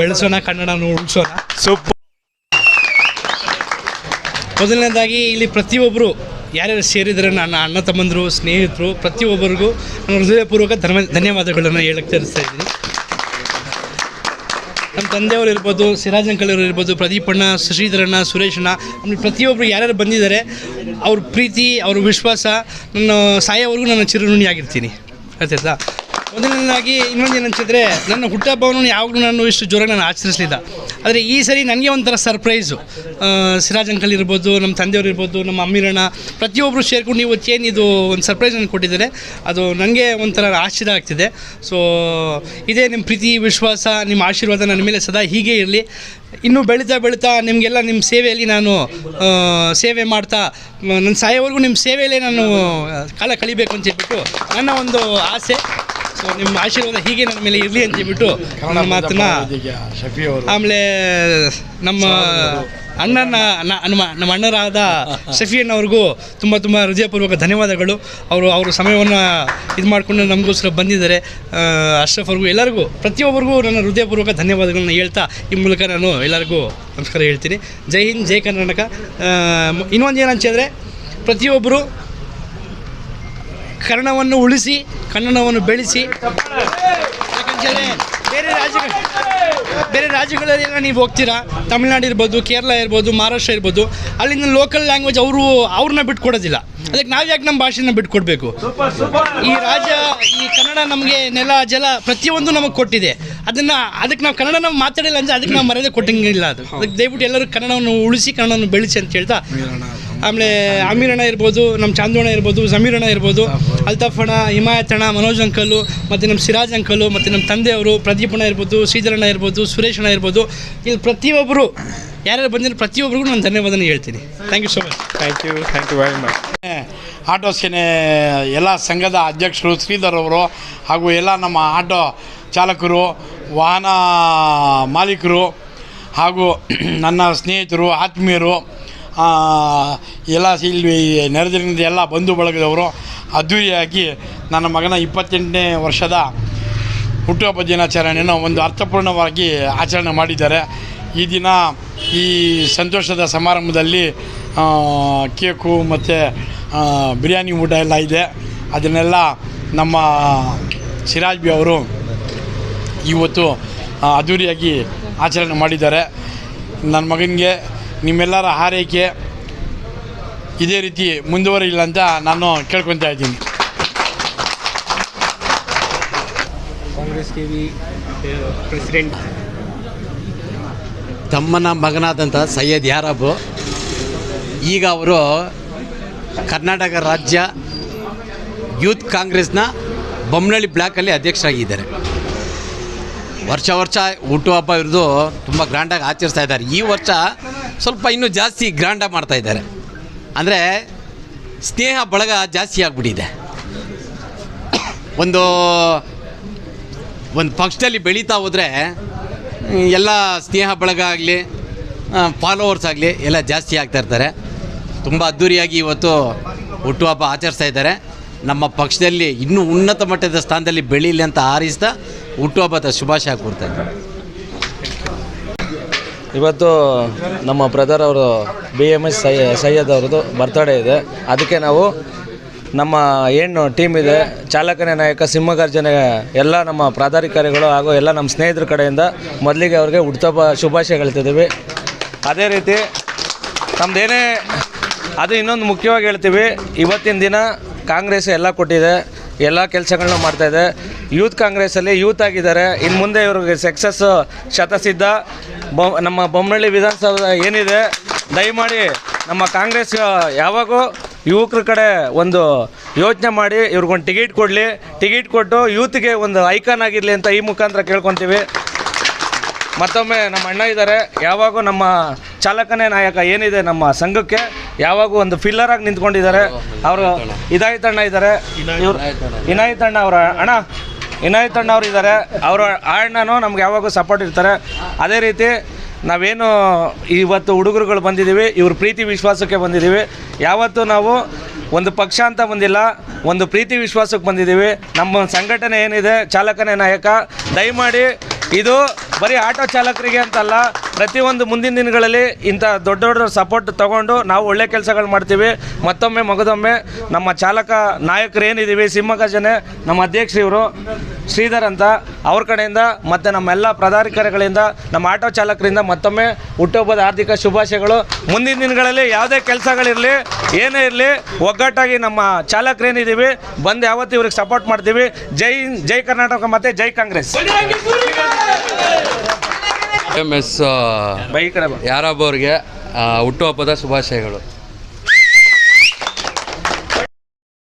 ಬೆಳೆಸೋಣ ಕನ್ನಡನ ಉಳಿಸೋಣ. ಸೂಪ್ ಮೊದಲನೇದಾಗಿ ಇಲ್ಲಿ ಪ್ರತಿಯೊಬ್ಬರು ಯಾರ್ಯಾರು ಸೇರಿದರೆ ನನ್ನ ಅಣ್ಣ ತಮ್ಮಂದರು ಸ್ನೇಹಿತರು ಪ್ರತಿಯೊಬ್ಬರಿಗೂ ನಾನು ಹೃದಯಪೂರ್ವಕ ಧರ್ಮ ಧನ್ಯವಾದಗಳನ್ನು ಹೇಳಕ್ಕೆ ತರಿಸ್ತಾ ಇದ್ದೀನಿ. ನಮ್ಮ ತಂದೆಯವರು ಇರ್ಬೋದು ಸಿರಾಜ್ ಇರ್ಬೋದು ಪ್ರದೀಪಣ್ಣ ಶಶಿಧರಣ್ಣ ಸುರೇಶಣ್ಣ ಆಮೇಲೆ ಪ್ರತಿಯೊಬ್ಬರು ಯಾರ್ಯಾರು ಬಂದಿದ್ದಾರೆ ಅವ್ರ ಪ್ರೀತಿ ಅವ್ರ ವಿಶ್ವಾಸ ನನ್ನ ಸಾಯೋವರೆಗೂ ನಾನು ಚಿರಋಣಿಯಾಗಿರ್ತೀನಿ. ಆಯ್ತಾ? ಮೊದಲನೇದಾಗಿ ಇನ್ನೊಂದು ಏನಂತಿದ್ರೆ ನನ್ನ ಹುಟ್ಟಹಬ್ಬವನ್ನು ಯಾವಾಗಲೂ ನಾನು ಇಷ್ಟು ಜೋರಾಗಿ ನಾನು ಆಚರಿಸಲಿಲ್ಲ. ಆದರೆ ಈ ಸರಿ ನನಗೆ ಒಂಥರ ಸರ್ಪ್ರೈಸು ಸಿರಾಜ್ ಅಂಕಲ್ ಇರ್ಬೋದು ನಮ್ಮ ತಂದೆಯವರು ಇರ್ಬೋದು, ನಮ್ಮ ಅಮ್ಮಿರಣ್ಣ ಪ್ರತಿಯೊಬ್ಬರು ಸೇರ್ಕೊಂಡು ಇವತ್ತು ಏನು ಇದು ಒಂದು ಸರ್ಪ್ರೈಸ್ ಕೊಟ್ಟಿದ್ದಾರೆ, ಅದು ನನಗೆ ಒಂಥರ ಆಶ್ಚರ್ಯ ಆಗ್ತಿದೆ. ಸೊ ಇದೇ ನಿಮ್ಮ ಪ್ರೀತಿ, ವಿಶ್ವಾಸ ನಿಮ್ಮ ಆಶೀರ್ವಾದ ನನ್ನ ಮೇಲೆ ಸದಾ ಹೀಗೆ ಇರಲಿ. ಇನ್ನೂ ಬೆಳೀತಾ ಬೆಳೀತಾ ನಿಮಗೆಲ್ಲ ನಿಮ್ಮ ಸೇವೆಯಲ್ಲಿ ನಾನು ಸೇವೆ ಮಾಡ್ತಾ ನನ್ನ ಸಾಯೋವರೆಗೂ ನಿಮ್ಮ ಸೇವೆಯಲ್ಲೇ ನಾನು ಕಾಲ ಕಳಿಬೇಕು ಅಂತ ಹೇಳ್ಬಿಟ್ಟು ನನ್ನ ಒಂದು ಆಸೆ. ನಿಮ್ಮ ಆಶೀರ್ವಾದ ಹೀಗೆ ನನ್ನ ಮೇಲೆ ಇರಲಿ ಅಂತ ಹೇಳ್ಬಿಟ್ಟು ನಮ್ಮ ಮಾತನ್ನ ಶಫಿ ಅವರು. ಆಮೇಲೆ ನಮ್ಮ ಅಣ್ಣನ ನಮ್ಮ ನಮ್ಮ ಅಣ್ಣರಾದ ಶಫಿ ಅವ್ರಿಗೂ ತುಂಬ ತುಂಬ ಹೃದಯಪೂರ್ವಕ ಧನ್ಯವಾದಗಳು. ಅವರು ಅವರು ಸಮಯವನ್ನು ಇದು ಮಾಡಿಕೊಂಡು ನಮಗೋಸ್ಕರ ಬಂದಿದ್ದಾರೆ. ಅಶ್ರಫ್ ಅವ್ರಿಗೂ ಎಲ್ಲರಿಗೂ ಪ್ರತಿಯೊಬ್ಬರಿಗೂ ನನ್ನ ಹೃದಯಪೂರ್ವಕ ಧನ್ಯವಾದಗಳನ್ನ ಹೇಳ್ತಾ ಈ ಮೂಲಕ ನಾನು ಎಲ್ಲರಿಗೂ ನಮಸ್ಕಾರ ಹೇಳ್ತೀನಿ. ಜೈ ಹಿಂದ್ ಜೈ ಕರ್ನಾಟಕ. ಇನ್ನೊಂದು ಏನಂತಂದರೆ ಪ್ರತಿಯೊಬ್ಬರು ಕನ್ನಡವನ್ನು ಉಳಿಸಿ, ಕನ್ನಡವನ್ನು ಬೆಳೆಸಿ. ಬೇರೆ ರಾಜ್ಯಗಳು ಬೇರೆ ರಾಜ್ಯಗಳಲ್ಲೆಲ್ಲ ನೀವು ಹೋಗ್ತೀರಾ? ತಮಿಳ್ನಾಡು ಇರ್ಬೋದು, ಕೇರಳ ಇರ್ಬೋದು, ಮಹಾರಾಷ್ಟ್ರ ಇರ್ಬೋದು. ಅಲ್ಲಿನ ಲೋಕಲ್ ಲ್ಯಾಂಗ್ವೇಜ್ ಅವರು ಅವ್ರನ್ನ ಬಿಟ್ಕೊಡೋದಿಲ್ಲ. ಅದಕ್ಕೆ ನಾವು ಯಾಕೆ ನಮ್ಮ ಭಾಷೆನ ಬಿಟ್ಕೊಡ್ಬೇಕು? ಈ ರಾಜ್ಯ, ಈ ಕನ್ನಡ ನಮಗೆ ನೆಲ, ಜಲ ಪ್ರತಿಯೊಂದು ನಮಗೆ ಕೊಟ್ಟಿದೆ. ಅದನ್ನು, ಅದಕ್ಕೆ ನಾವು ಕನ್ನಡ ನಾವು ಮಾತಾಡಿಲ್ಲ ಅಂದರೆ ಅದಕ್ಕೆ ನಾವು ಮರ್ಯಾದೆ ಕೊಟ್ಟಂಗಿಲ್ಲ ಅದು. ಅದಕ್ಕೆ ದಯವಿಟ್ಟು ಎಲ್ಲರೂ ಕನ್ನಡವನ್ನು ಉಳಿಸಿ, ಕನ್ನಡವನ್ನು ಬೆಳೆಸಿ ಅಂತ ಹೇಳ್ತಾ ಆಮೇಲೆ ಅಮೀರಣ್ಣ ಇರ್ಬೋದು ನಮ್ಮ ಚಾಂದೋಣ ಇರ್ಬೋದು ಅಣ್ಣ ಇರ್ಬೋದು ಅಲ್ತಾಫ್ ಅಣ್ಣ ಹಿಮಾಯತ್ ಅಣ್ಣ ಮನೋಜ್ ಅಂಕಲು ಮತ್ತು ನಮ್ಮ ಸಿರಾಜ್ ಅಂಕಲು ಮತ್ತು ನಮ್ಮ ತಂದೆಯವರು ಪ್ರದೀಪಣ್ಣ ಇರ್ಬೋದು ಶ್ರೀಧರಣ್ಣ ಇರ್ಬೋದು ಸುರೇಶ್ ಅಣ್ಣ ಇರ್ಬೋದು ಇಲ್ಲಿ ಪ್ರತಿಯೊಬ್ಬರು ಯಾರ್ಯಾರು ಬಂದಿರೋ ಪ್ರತಿಯೊಬ್ಬರಿಗೂ ನಾನು ಧನ್ಯವಾದನ ಹೇಳ್ತೀನಿ. Thank you so much thank you thank you very much auto ಸೇನೆ ಎಲ್ಲ ಸಂಘದ ಅಧ್ಯಕ್ಷರು ಶ್ರೀಧರ್ ಅವರು ಹಾಗೂ ಎಲ್ಲ ನಮ್ಮ ಆಟೋ ಚಾಲಕರು ವಾಹನ ಮಾಲೀಕರು ಹಾಗೂ ನನ್ನ ಸ್ನೇಹಿತರು ಆತ್ಮೀಯರು ಎಲ್ಲ ಇಲ್ಲಿ ನೆರೆದಿರಿಂದ ಎಲ್ಲ ಬಂಧು ಬಳಗದವರು ಅದ್ದೂರಿಯಾಗಿ ನನ್ನ ಮಗನ ಇಪ್ಪತ್ತೆಂಟನೇ ವರ್ಷದ ಹುಟ್ಟುಹಬ್ಬ ದಿನಾಚರಣೆಯನ್ನು ಒಂದು ಅರ್ಥಪೂರ್ಣವಾಗಿ ಆಚರಣೆ ಮಾಡಿದ್ದಾರೆ. ಈ ದಿನ ಈ ಸಂತೋಷದ ಸಮಾರಂಭದಲ್ಲಿ ಕೇಕು ಮತ್ತು ಬಿರಿಯಾನಿ ಊಟ ಎಲ್ಲ ಇದೆ. ಅದನ್ನೆಲ್ಲ ನಮ್ಮ ಸಿರಾಜ್ಬಿ ಅವರು ಇವತ್ತು ಅದ್ದೂರಿಯಾಗಿ ಆಚರಣೆ ಮಾಡಿದ್ದಾರೆ. ನನ್ನ ಮಗನಿಗೆ ನಿಮ್ಮೆಲ್ಲರ ಹಾರೈಕೆ ಇದೇ ರೀತಿ ಮುಂದುವರಿಲ್ಲ ಅಂತ ನಾನು ಕೇಳ್ಕೊತಾ ಇದ್ದೀನಿ. Congress K V president. ತಮ್ಮನ ಮಗನಾದಂಥ ಸೈಯದ್ ಯಾರಬ್ ಈಗ ಅವರು ಕರ್ನಾಟಕ ರಾಜ್ಯ ಯೂತ್ ಕಾಂಗ್ರೆಸ್ನ ಬೊಮ್ಮನಹಳ್ಳಿ ಬ್ಲಾಕಲ್ಲಿ ಅಧ್ಯಕ್ಷರಾಗಿದ್ದಾರೆ. ವರ್ಷ ವರ್ಷ ಹುಟ್ಟುಹಬ್ಬ ಇರೋದು ತುಂಬ ಗ್ರ್ಯಾಂಡಾಗಿ ಆಚರಿಸ್ತಾ ಇದ್ದಾರೆ. ಈ ವರ್ಷ ಸ್ವಲ್ಪ ಇನ್ನೂ ಜಾಸ್ತಿ ಗ್ರ್ಯಾಂಡಾಗಿ ಮಾಡ್ತಾ ಇದ್ದಾರೆ. ಅಂದರೆ ಸ್ನೇಹ ಬಳಗ ಜಾಸ್ತಿ ಆಗಿಬಿಟ್ಟಿದೆ. ಒಂದು ಒಂದು ಪಕ್ಷದಲ್ಲಿ ಬೆಳೀತಾ ಹೋದರೆ, ಎಲ್ಲ ಸ್ನೇಹ ಬಳಗ ಆಗಲಿ ಫಾಲೋವರ್ಸ್ ಆಗಲಿ ಎಲ್ಲ ಜಾಸ್ತಿ ಆಗ್ತಾ ಇರ್ತಾರೆ. ತುಂಬ ಅದ್ಧೂರಿಯಾಗಿ ಇವತ್ತು ಹುಟ್ಟುಹಬ್ಬ ಆಚರಿಸ್ತಾ ಇದ್ದಾರೆ. ನಮ್ಮ ಪಕ್ಷದಲ್ಲಿ ಇನ್ನೂ ಉನ್ನತ ಮಟ್ಟದ ಸ್ಥಾನದಲ್ಲಿ ಬೆಳೀಲಿ ಅಂತ ಆರಿಸ್ತಾ ಹುಟ್ಟುಹಬ್ಬದ ಶುಭಾಶಯ ಕೋರ್ತಾರೆ ಇವತ್ತು ನಮ್ಮ ಬ್ರದರ್ ಅವರು ಬಿ ಎಂ ಎಸ್ ಸೈ, ಸೈಯದ್ ಅವ್ರದ್ದು ಬರ್ತಡೇ ಇದೆ. ಅದಕ್ಕೆ ನಾವು ನಮ್ಮ ಏನು ಟೀಮ್ ಇದೆ, ಚಾಲಕನೇ ನಾಯಕ ಸಿಂಹಗರ್ಜನೆ, ಎಲ್ಲ ನಮ್ಮ ಪ್ರಾಧಿಕಾರಿಗಳು ಹಾಗೂ ಎಲ್ಲ ನಮ್ಮ ಸ್ನೇಹಿತರ ಕಡೆಯಿಂದ ಮೊದಲಿಗೆ ಅವ್ರಿಗೆ ಹುಟ್ಟುಹಬ್ಬ ಶುಭಾಶಯ ಹೇಳ್ತಿದ್ದೀವಿ. ಅದೇ ರೀತಿ ನಮ್ಮದೇನೇ ಅದು ಇನ್ನೊಂದು ಮುಖ್ಯವಾಗಿ ಹೇಳ್ತೀವಿ, ಇವತ್ತಿನ ದಿನ ಕಾಂಗ್ರೆಸ್ ಎಲ್ಲ ಕೊಟ್ಟಿದೆ, ಎಲ್ಲ ಕೆಲಸಗಳನ್ನ ಮಾಡ್ತಾಯಿದೆ ಯೂತ್ ಕಾಂಗ್ರೆಸ್ಸಲ್ಲಿ ಯೂತ್ ಆಗಿದ್ದಾರೆ. ಇನ್ನು ಮುಂದೆ ಇವ್ರಿಗೆ ಸಕ್ಸಸ್ ಶತಸಿದ್ಧ ಬೊ ನಮ್ಮ ಬೊಮ್ಮನಹಳ್ಳಿ ವಿಧಾನಸೌಧ ಏನಿದೆ ದಯಮಾಡಿ ನಮ್ಮ ಕಾಂಗ್ರೆಸ್ ಯಾವಾಗೂ ಯುವಕರ ಕಡೆ ಒಂದು ಯೋಚನೆ ಮಾಡಿ ಇವ್ರಿಗೊಂದು ಟಿಕೆಟ್ ಕೊಡಲಿ. ಟಿಕೆಟ್ ಕೊಟ್ಟು ಯೂತ್ಗೆ ಒಂದು ಐಕಾನ್ ಆಗಿರಲಿ ಅಂತ ಈ ಮುಖಾಂತರ ಕೇಳ್ಕೊತೀವಿ. ಮತ್ತೊಮ್ಮೆ ನಮ್ಮ ಅಣ್ಣ ಇದ್ದಾರೆ. ಯಾವಾಗೂ ನಮ್ಮ ಚಾಲಕನೇ ನಾಯಕ ಏನಿದೆ ನಮ್ಮ ಸಂಘಕ್ಕೆ ಯಾವಾಗೂ ಒಂದು ಫಿಲ್ಲರ್ ಆಗಿ ನಿಂತ್ಕೊಂಡಿದ್ದಾರೆ. ಅವರು ಇದಾಯ್ತಣ್ಣ ಇದ್ದಾರೆ. ಇವ್ರು ಇನಾಯಿತಣ್ಣ ಅಣ್ಣ ಅವರ ಅಣ್ಣ ಇನಾಯಿತ್ ಅಣ್ಣ ಅವ್ರು ಇದ್ದಾರೆ ಅವರು, ಆ ಅಣ್ಣನೂ ನಮ್ಗೆ ಯಾವಾಗೂ ಸಪೋರ್ಟ್ ಇರ್ತಾರೆ. ಅದೇ ರೀತಿ ನಾವೇನು ಇವತ್ತು ಹುಡುಗರುಗಳು ಬಂದಿದ್ದೀವಿ, ಇವ್ರ ಪ್ರೀತಿ ವಿಶ್ವಾಸಕ್ಕೆ ಬಂದಿದ್ದೀವಿ. ಯಾವತ್ತೂ ನಾವು ಒಂದು ಪಕ್ಷ ಅಂತ ಬಂದಿಲ್ಲ, ಒಂದು ಪ್ರೀತಿ ವಿಶ್ವಾಸಕ್ಕೆ ಬಂದಿದ್ದೀವಿ. ನಮ್ಮ ಸಂಘಟನೆ ಏನಿದೆ, ಚಾಲಕನೇ ನಾಯಕ, ದಯಮಾಡಿ ಇದು ಬರೀ ಆಟೋ ಚಾಲಕರಿಗೆ ಅಂತಲ್ಲ, ಪ್ರತಿಯೊಂದು ಮುಂದಿನ ದಿನಗಳಲ್ಲಿ ಇಂಥ ದೊಡ್ಡ ದೊಡ್ಡ ಸಪೋರ್ಟ್ ತೊಗೊಂಡು ನಾವು ಒಳ್ಳೆ ಕೆಲಸಗಳು ಮಾಡ್ತೀವಿ. ಮತ್ತೊಮ್ಮೆ, ಮಗದೊಮ್ಮೆ ನಮ್ಮ ಚಾಲಕ ನಾಯಕರು ಏನಿದ್ದೀವಿ, ಸಿಂಹಗಜನೆ, ನಮ್ಮ ಅಧ್ಯಕ್ಷರಿವರು ಶ್ರೀಧರ್ ಅಂತ ಅವ್ರ ಕಡೆಯಿಂದ ಮತ್ತು ನಮ್ಮೆಲ್ಲ ಪದಾಧಿಕಾರಿಗಳಿಂದ ನಮ್ಮ ಆಟೋ ಚಾಲಕರಿಂದ ಮತ್ತೊಮ್ಮೆ ಹುಟ್ಟುಹಬ್ಬದ ಆರ್ಥಿಕ ಶುಭಾಶಯಗಳು. ಮುಂದಿನ ದಿನಗಳಲ್ಲಿ ಯಾವುದೇ ಕೆಲಸಗಳಿರಲಿ ಏನೇ ಇರಲಿ ಒಗ್ಗಟ್ಟಾಗಿ ನಮ್ಮ ಚಾಲಕರೇನಿದ್ದೀವಿ ಬಂದು ಯಾವತ್ತೂ ಇವ್ರಿಗೆ ಸಪೋರ್ಟ್ ಮಾಡ್ತೀವಿ. ಜೈ ಜೈ ಕರ್ನಾಟಕ ಮತ್ತು ಜೈ ಕಾಂಗ್ರೆಸ್. ಎಂ ಎಸ್ ಯಾರೊಬ್ಬ ಅವ್ರಿಗೆ ಹುಟ್ಟುಹಬ್ಬದ ಶುಭಾಶಯಗಳು.